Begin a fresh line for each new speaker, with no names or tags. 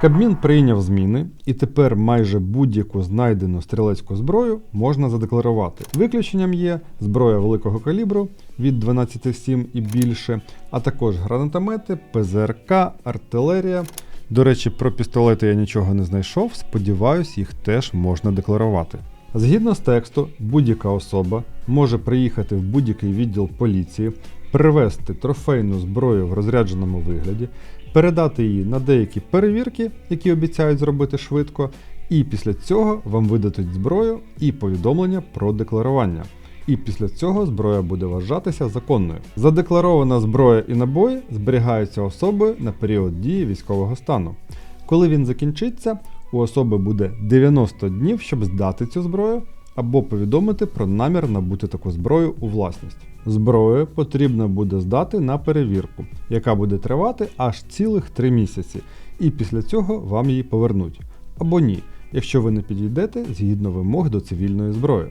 Кабмін прийняв зміни, і тепер майже будь-яку знайдену стрілецьку зброю можна задекларувати. Виключенням є зброя великого калібру від 12,7 і більше, а також гранатомети, ПЗРК, артилерія. До речі, про пістолети я нічого не знайшов, сподіваюсь, їх теж можна декларувати. Згідно з тексту, будь-яка особа може приїхати в будь-який відділ поліції, привезти трофейну зброю в розрядженому вигляді, передати її на деякі перевірки, які обіцяють зробити швидко, і після цього вам видадуть зброю і повідомлення про декларування. І після цього зброя буде вважатися законною. Задекларована зброя і набої зберігаються особою на період дії військового стану. Коли він закінчиться, у особи буде 90 днів, щоб здати цю зброю або повідомити про намір набути таку зброю у власність. Зброю потрібно буде здати на перевірку, яка буде тривати аж цілих 3 місяці, і після цього вам її повернуть. Або ні, якщо ви не підійдете згідно вимог до цивільної зброї.